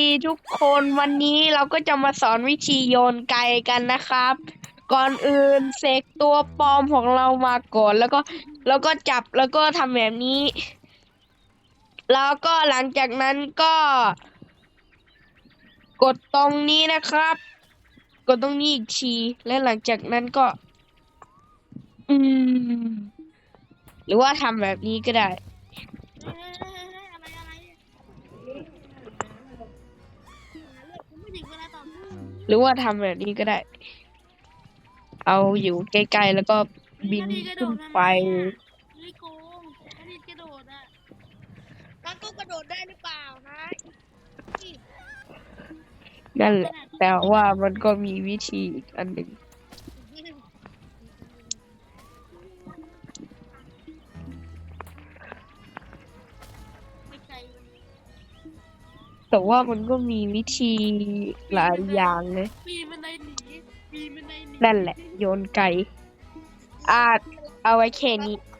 ดีทุกคนวันนี้เราก็จะมาสอนวิธีโยนไกกันนะครับ ก่อนอื่นเสกตัวปลอมของเรามาก่อนแล้วก็แล้วก็จับแล้วก็ทำแบบนี้ แล้วก็หลังจากนั้นก็ กดตรงนี้นะครับ กดตรงนี้อีกทีและหลังจากนั้นก็ อืม หรือว่าทำแบบนี้ก็ได้ หรือว่าทำแบบนี้ก็ได้ เอาอยู่ใกล้ๆแล้วก็บินขึ้นไป ไม่โกงอันนี้กระโดดอะมันก็กระโดดได้หรือเปล่านะนั่นแหละ แต่ว่ามันก็มีวิธีอีกอันหนึ่ง แต่ว่ามันก็มีวิธีหลายอย่างเลยปีนมันได้หนีปีนมันได้หนีนั่นแหละ โยนไก่อาจเอาไว้แค่นี้เ